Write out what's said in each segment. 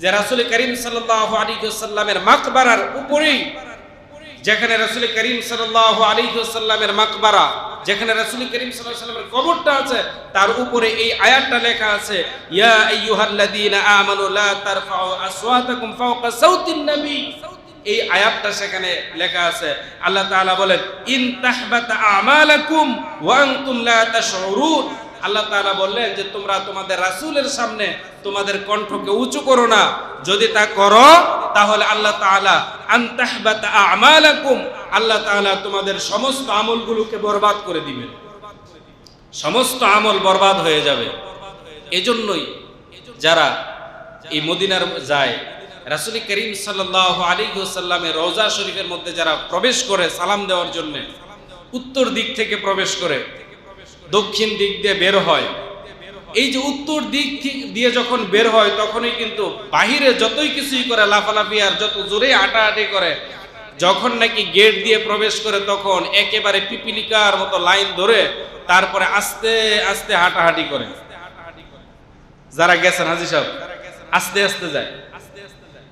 যে রাসুল করিম সাল্লাহ আলী সাল্লামের মাকবারার উপরেই, যেখানে রাসুল করিম সাল্লাহ আলী সাল্লামের মাকবারা, যেখানে রাসুল করিম সাল্লামের কবরটা আছে, তার উপরে এই আয়াতটা লেখা আছে, ইয়া আইয়ুহাল্লাযীনা আমানু লা তারফাউ আসওয়াতাকুম এই আয়াতটা সেখানে লেখা আছে। আল্লাহ তাআলা বলেন, ইন তাহবাতা আমালাকুম ওয়া আনতুম লা আল্লাহ তাআলা বললেন যে তোমরা তোমাদের রাসূলের সামনে তোমাদের কণ্ঠকে উঁচু করো না। যদি তা করো, তাহলে আল্লাহ তাআলা আন তাহবাতা আমালাকুম, আল্লাহ তাআলা তোমাদের সমস্ত আমলগুলোকে বরবাদ করে দিবেন। সমস্ত আমল বরবাদ হয়ে যাবে। এজন্যই যারা এই মদিনার যায়, রাসুল করিম সাল্লাহ আলী সাল্লামের রওজা শরীফের মধ্যে যারা প্রবেশ করে সালাম দেওয়ার জন্য, উত্তর দিক থেকে প্রবেশ করে দক্ষিণ দিক দিয়ে বের হয়। এই যে উত্তর দিক দিয়ে যখন বের হয়, তখনই কিন্তু বাহিরে যতই কিছুই করে লাফালাফি আর যত জোরে হাঁটাহাঁটি করে, যখন নাকি গেট দিয়ে প্রবেশ করে, তখন একেবারে পিপিলিকার মতো লাইন ধরে তারপরে আস্তে আস্তে হাঁটাহাঁটি করে। যারা গেছেন, হাজি সাহেব, আস্তে আস্তে যায়।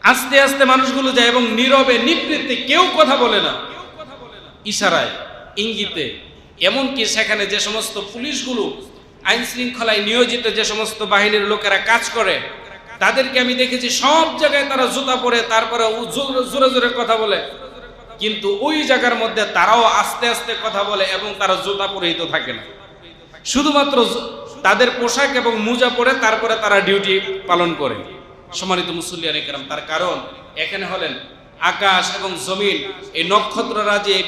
আস্তে আস্তে মানুষগুলো যায় এবং নীরবে, নিবৃত্তে কেউ কথা বলে না। ইশারায়, ইঙ্গিতে এমনকি সেখানে যে সমস্ত পুলিশগুলো আইন শৃঙ্খলায় নিয়োজিত যে সমস্ত বাহিনীর লোকেরা কাজ করে, তাদেরকে আমি দেখেছি সব জায়গায় তারা জুতা পরে, তারপরে জোরে জোরে কথা বলে। কিন্তু ওই জায়গার মধ্যে তারাও আস্তে আস্তে কথা বলে এবং তারা জুতা পরিহিত থাকে না। শুধুমাত্র তাদের পোশাক এবং মোজা পরে তারপরে তারা ডিউটি পালন করে। সম্মানিত মুসল্লিয়ান একরাম, তার কারণ এখানে হলেন আকাশ এবং জমিন, এই নক্ষত্ররাজি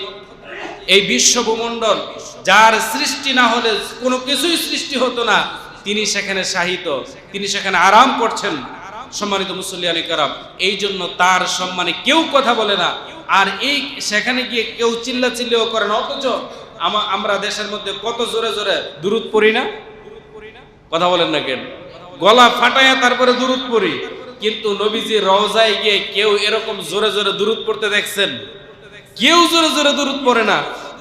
এই বিশ্ব ভূমণ্ডল যার সৃষ্টি না হলে কোনো কিছুই সৃষ্টি হতো না, তিনি সেখানে সাহিত তিনি সেখানে আরাম করছেন, সম্মানিত মুসল্লিয়ান একরাম এই জন্য তার সম্মানে কেউ কথা বলে না। আর এই সেখানে গিয়ে কেউ চিল্লা চিল্লিও করে না, অথচ আমা- আমরা দেশের মধ্যে কত জোরে জোরে দূরত পড়ি না? কথা বলেন না কেন? গলা ফাটাইয়া তারপরে দূরত পড়ি। কিন্তু নবীজি রওজায় গিয়ে কেউ এরকম জোরে জোরে দূরত পড়তে দেখছেন। কেউ জোরে জোরে দূরত পড়ে না।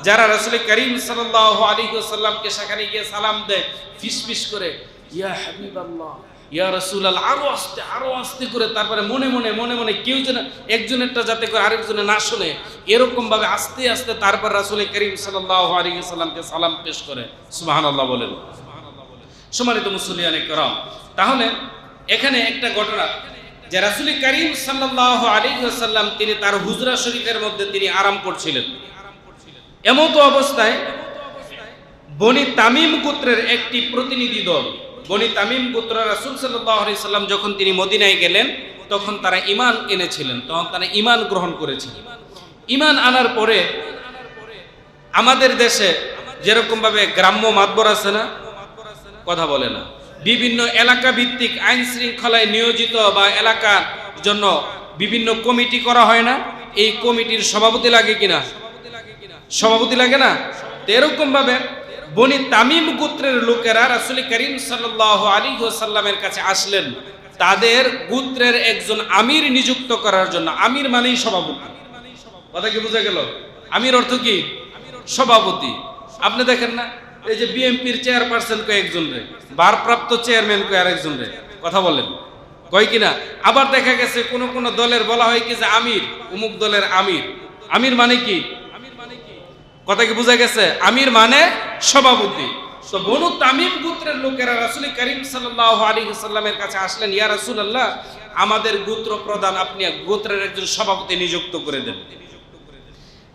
যারা রাসূল করিম সাল্লাল্লাহু আলাইহি ওয়াসাল্লামকে সেখানে গিয়ে সালাম দেয় ফিস ফিস করে, ইয়া হাবিবাল্লাহ, ইয়া রাসূলাল্লাহ, আরও আস্তে আরও আস্তে করে তারপরে মনে মনে মনে মনে কেউ যেন একজনেরটা যাতে করে আরেকজনে না শুনে এরকম ভাবে আস্তে আস্তে তারপর রাসূল করিম সাল্লাল্লাহু আলাইহি ওয়াসাল্লামকে সালাম পেশ করে। সুবহানাল্লাহ বলেন। সম্মানিত মুসলিয়ান করম, তাহলে এখানে একটা ঘটনা যে রাসুল করিম সাল্লাহ আলী সাল্লাম তিনি তার হুজরা শরীফের মধ্যে তিনি আরাম করছিলেন। এমতো অবস্থায় বনি তামিম গোত্রের একটি প্রতিনিধি দল, বনি তামিম গোত্র রাসুল সাল্লাহ আলি সাল্লাম যখন তিনি মদিনায় গেলেন, তখন তারা ইমান এনেছিলেন, তখন তারা ইমান গ্রহণ করেছিলেন। ইমান আনার পরে আমাদের দেশে যেরকমভাবে গ্রাম্য মাতবর আছে না, কথা বলে না। বিভিন্ন এলাকা ভিত্তিক আইন শৃঙ্খলায় নিয়োজিত বা এলাকার জন্য বিভিন্ন কমিটি করা হয় না। এই কমিটির সভাপতি লাগে কিনা? সভাপতি লাগে না? এরকম ভাবে বনি তামিম গোত্রের লোকেরা রাসুল করিম সাল্লাহ আলী সাল্লামের কাছে আসলেন। তাদের গোত্রের একজন আমির নিযুক্ত করার জন্য। আমির মানেই সভাপতি। কথা কি বোঝা গেল? আমির অর্থ কি? সভাপতি। আপনি দেখেন না? এই যে বিএনপির চেয়ারপারসন কয়েকজন রে? ভারপ্রাপ্ত চেয়ারম্যান কয় আরেকজন রে? কথা বলেন। কয় কিনা? আবার দেখা গেছে কোন কোন দলের বলা হয় কি যে আমির অমুক দলের আমির। আমির মানে কি? কথা কি বোঝা গেছে? আমির মানে সভাপতি। তো বনু তামিম গোত্রের লোকেরা রাসুল করিম সাল্লামের কাছে আসলেন, ইয়া রাসূলুল্লাহ, আমাদের গোত্র প্রধান আপনি গোত্রের একজন সভাপতি নিযুক্ত করে দেন।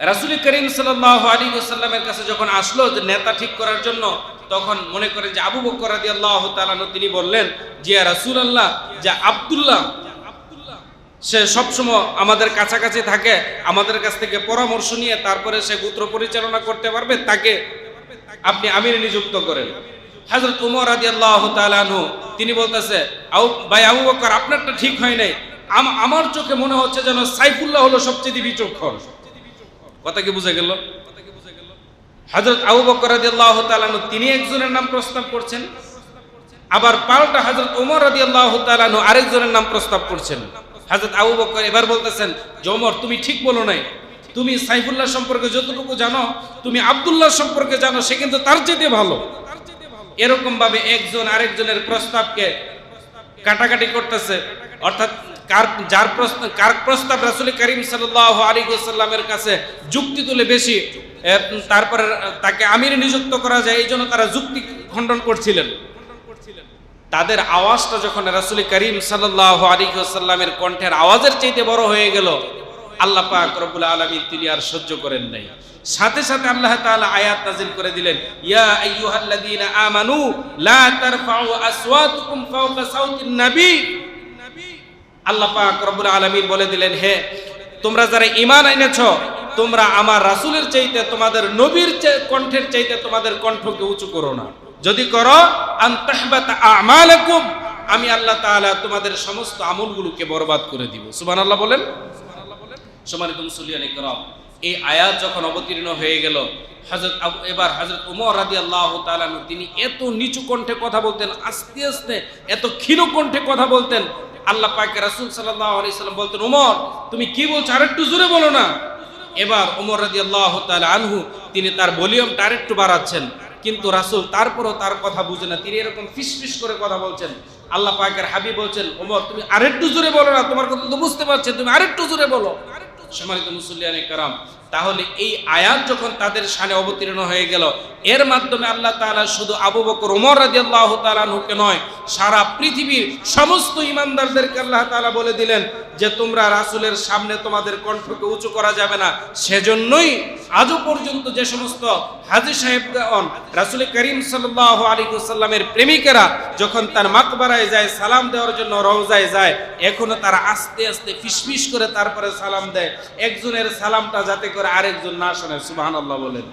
রাসুল করিম সাল্লাহ আলী সাল্লামের কাছে যখন আসলো যে নেতা ঠিক করার জন্য, তখন মনে করে যে আবু বকর রাদি আল্লাহ তালানো তিনি বললেন, যে রাসুল আল্লাহ যে আবদুল্লাহ, সে সবসময় আমাদের কাছাকাছি থাকে, আমাদের কাছ থেকে পরামর্শ নিয়ে তারপরে সে গোত্র পরিচালনা করতে পারবে, তাকে আপনি আমির নিযুক্ত করেন। হজরত উমর রাদি আল্লাহ তালানহু তিনি বলতেছে ভাই আবু বকর, আপনারটা ঠিক হয় নাই। আম- আমার চোখে মনে হচ্ছে যেন সাইফুল্লাহ হলো সবচেয়ে বিচক্ষণ কথা কি বুঝে গেল? হজরত আবু বকর তিনি একজনের নাম প্রস্তাব করছেন। আবার পাল্টা হজরত রাদিয়াল্লাহু তাআলা আনহু আরেকজনের নাম প্রস্তাব করছেন। হজরত আবু বকর এবার বলতেছেন জমর তুমি ঠিক বলো নাই। তুমি সাইফুল্লাহ সম্পর্কে যতটুকু জানো, তুমি আব্দুল্লাহ সম্পর্কে জানো, সে কিন্তু তার চেয়ে ভালো। এরকম ভাবে একজন আরেকজনের প্রস্তাবকে কাটাকাটি করতেছে। অর্থাৎ কার, যার প্রশ্ন, কার প্রস্তাব রাসুল করিম সাল্লাহ আলী সাল্লামের কাছে যুক্তি তুলে বেশি তারপরে তাকে আমির নিযুক্ত করা যায় এই জন্য তারা যুক্তি খণ্ডন করছিলেন। তাদের আওয়াজটা যখন রাসুল করিম সাল্লাহ আলী সাল্লামের কণ্ঠের আওয়াজের চাইতে বড় হয়ে গেল, আল্লাহ পাক রব্বুল আলামিন তিনি আর সহ্য করেন নাই। সাথে সাথে আল্লাহ তাআলা আয়াত নাযিল করে দিলেন, ইয়া আইয়ুহাল্লাযীনা আমানু লা তারফাউ আসওয়াতুকুম ফাওকা সাউতিন নবী। আল্লাহ পাক রব্বুল বলে দিলেন, হে, তোমরা যারা ইমান এনেছ, তোমরা আমার রাসুলের চাইতে, তোমাদের নবীর কণ্ঠের চাইতে তোমাদের কণ্ঠকে উঁচু করো না। যদি করো আমালাকুম, আমি আল্লাহ তাআলা তোমাদের সমস্ত আমলগুলোকে বরবাদ করে দিব। সুবহানাল্লাহ বলেন। সম্মানিত মুসলিয়ান ইকরাম এই আয়াত যখন অবতীর্ণ হয়ে গেল, হযরত আবু, এবার হযরত ওমর রাদিয়াল্লাহু তাআলা আনহু, তিনি এত নিচু কণ্ঠে কথা বলতেন, আস্তে আস্তে এত ক্ষীণ কণ্ঠে কথা বলতেন, আল্লাহ পাক রাসূল সাল্লাল্লাহু আলাইহি সাল্লাম বলতেন ওমর তুমি কি বলছো? আরেকটু জোরে বলো না। এবার ওমর রাদিয়াল্লাহু তাআলা আনহু, তিনি তার ভলিউমটা আরেকটু বাড়াচ্ছেন, কিন্তু রাসূল তারপরও তার কথা বুঝে না, তিনি এরকম ফিসফিস করে কথা বলছেন। আল্লাহ পাকের হাবিব বলছেন ওমর তুমি আরেকটু জোরে বলো না, তোমার কথা তো বুঝতে পারছি তুমি আরেকটু জোরে বলো। সম্মানিত মুসল্লিয়ানে কারাম, তাহলে এই আয়াত যখন তাদের সানে অবতীর্ণ হয়ে গেল, এর মাধ্যমে আল্লাহ তাআলা শুধু আবু বকর ওমর রাদিয়াল্লাহু তাআলা আনহুকে নয়, সারা পৃথিবীর সমস্ত ইমানদারদেরকে আল্লাহ তাআলা বলে দিলেন যে, তোমরা রাসূলের সামনে তোমাদের কণ্ঠকে উঁচু করা যাবে না। সেজন্যই আজও পর্যন্ত যে সমস্ত হাজী সাহেবগণ, রাসূল করিম সাল্লাল্লাহু আলাইহি ওয়াসাল্লামের প্রেমিকেরা যখন তার মাকবারায় যায়, সালাম দেওয়ার জন্য রওজায় যায়, এখনও তারা আস্তে আস্তে ফিসফিস করে তারপরে সালাম দেয়। একজনের সালামটা যাতে করে আরেকজন না শোনে, সুবহানাল্লাহ বলেন।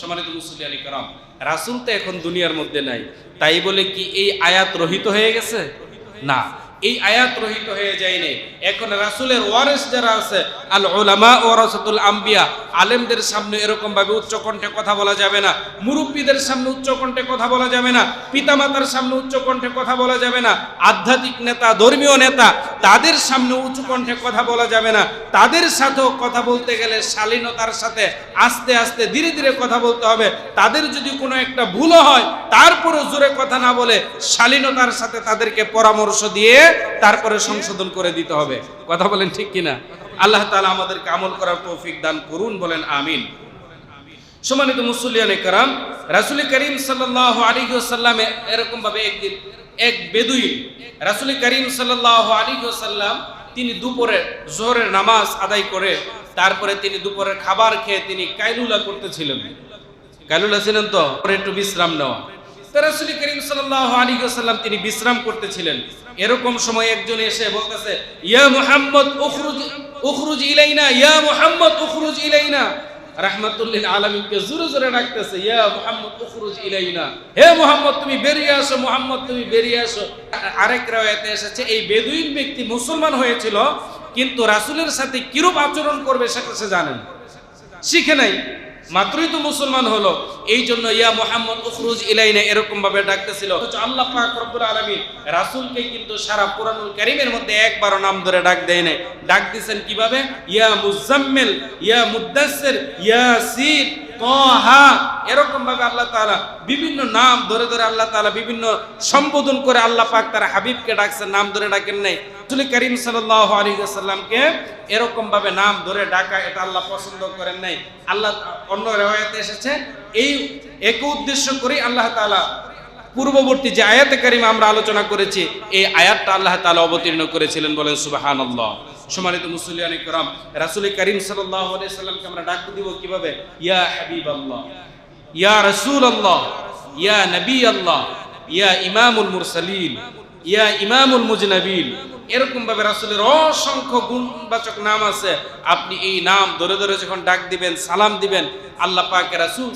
সম্মানিত মুসলিয়ানি কারাম, রাসূল তো এখন দুনিয়ার মধ্যে নাই। তাই বলে কি এই আয়াত রহিত হয়ে গেছে? না, এই আয়াত রহিত হয়ে যায়নি। এখন রাসুলের ওয়ারেস যারা আছে আল ওলামা ওয়ারাসাতুল আম্বিয়া আলেমদের সামনে এরকম ভাবে উচ্চ কণ্ঠে কথা বলা যাবে না, মুরব্বীদের সামনে উচ্চ কণ্ঠে কথা বলা যাবে না, পিতামাতার সামনে উচ্চ কণ্ঠে কথা বলা যাবে না, আধ্যাত্মিক নেতা, ধর্মীয় নেতা, তাদের সামনে উঁচু কণ্ঠে কথা বলা যাবে না, তাদের সাথেও কথা বলতে গেলে শালীনতার সাথে আস্তে আস্তে ধীরে ধীরে কথা বলতে হবে, তাদের যদি কোনো একটা ভুলও হয় তারপরে জোরে কথা না বলে শালীনতার সাথে তাদেরকে পরামর্শ দিয়ে তারপরে সংশোধন করে দিতে হবে। কথা বলেন ঠিক কিনা? আল্লাহ তাআলা আমাদেরকে আমল করার তৌফিক দান করুন, বলেন আমিন। সম্মানিত মুসল্লিয়ানে কারাম, রাসুল করিম সাল্লাহ আলী সাল্লাম এরকম ভাবে একদিন এক বেদুইন, রাসুল করিম সাল্লাহ আলী সাল্লাম তিনি দুপুরে জোহরের নামাজ আদায় করে, তারপরে তিনি দুপুরের খাবার খেয়ে তিনি কাইলুলা করতেছিলেন। কাইলুলা ছিলেন তো? একটু বিশ্রাম নেওয়া। তো রাসুল করিম সাল্লাহ আলী সাল্লাম তিনি বিশ্রাম করতেছিলেন। এরকম সময় একজন এসে বলতেছে, ইয়া মুহাম্মদ উখরুজ উখরুজ ইলাইনা, ইয়া মুহাম্মদ উখরুজ ইলাইনা। রাহমাতুল্লিল আলামিনকে জোরে জোরে ডাকতেছে, ইয়া মুহাম্মদ উখরুজ ইলাইনা। হে মুহাম্মদ, তুমি বেরিয়ে আসো, মুহাম্মদ, তুমি বেরিয়ে আসো। আরেক রাওয়ায়াতে এসেছে, এই বেদুইন ব্যক্তি মুসলমান হয়েছিল, কিন্তু রাসূলের সাথে কিরূপ আচরণ করবে সেটা সে জানেন। শিখে নাই। মাত্রই তো মুসলমান হলো। এই জন্য ইয়া মোহাম্মদ উখরুজ ইলাইনা এরকম ভাবে ডাকতেছিল আল্লাহ পাক রব্বুল রাসুলকে কিন্তু সারা পুরানুল কারীমের মধ্যে একবারও নাম ধরে ডাক দেয় নাই। ডাক দিয়েছেন কীভাবে? ইয়া মুজাম্মেল, ইয়া মুদ্দাসসির ইয়াসিন তাহা এরকম ভাবে আল্লাহ তাআলা বিভিন্ন নাম ধরে ধরে আল্লাহ তাআলা বিভিন্ন সম্বোধন করে আল্লাহ পাক তার হাবিবকে ডাকছেন, নাম ধরে ডাকেন নাই। রাসূল করিম আলাইহি এরকম ভাবে নাম ধরে ডাকা এটা আল্লাহ পছন্দ করেন নাই। আল্লাহ অন্য রেওয়ায়াতে এসেছে, এই এক উদ্দেশ্য করে আল্লাহ তাআলা পূর্ববর্তী যে আয়াতে কারিমা আমরা আলোচনা করেছি, এই আয়াতটা আল্লাহ তাআলা অবতীর্ণ করেছিলেন বলেন সুবহানাল্লাহ। সম্মানিত মুসলিয়ান ইকরাম রাসুল করিম সাল্লাহ সাল্লামকে আমরা ডাক দিব কীভাবে? ইয়া হাবিবাল্লাহ, ইয়া আল্লাহ ইয়া নবী আল্লাহ ইয়া ইমামুল মুরসালিন, ইয়া ইমামুল মুজনাবিন এরকম ভাবে রাসূলের অসংখ্য গুণবাচক নাম আছে। আপনি এই নাম ধরে ধরে যখন ডাক দিবেন, সালাম দিবেন, আল্লাহ পাকে রাসূল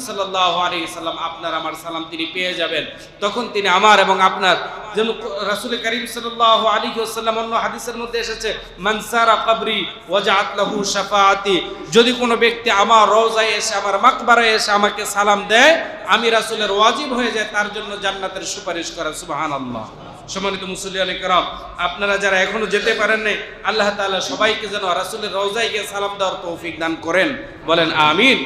আলাইহি সাল্লাম আপনার আমার সালাম তিনি পেয়ে যাবেন। তখন তিনি আমার এবং আপনার যেন রাসূল করিম সাল্লাল্লাহু আলাইহি ওয়াসাল্লাম অন্য হাদিসের মধ্যে এসেছে মানসারা কবরি ওয়াজআত লাহু শাফাআতি। যদি কোনো ব্যক্তি আমার রওজায় এসে, আমার মাকবারায় এসে আমাকে সালাম দেয়, আমি রাসূলের ওয়াজিব হয়ে যায়, তার জন্য জান্নাতের সুপারিশ করা, সুবহানাল্লাহ। সম্মানিত মুসলিয়ানি কেরাম, আপনারা যারা এখনও যেতে পারেন নাই, আল্লাহ তালা সবাইকে যেন রাসুলের রওজায় সালাম দেওয়ার তৌফিক দান করেন। বলেন আমিন।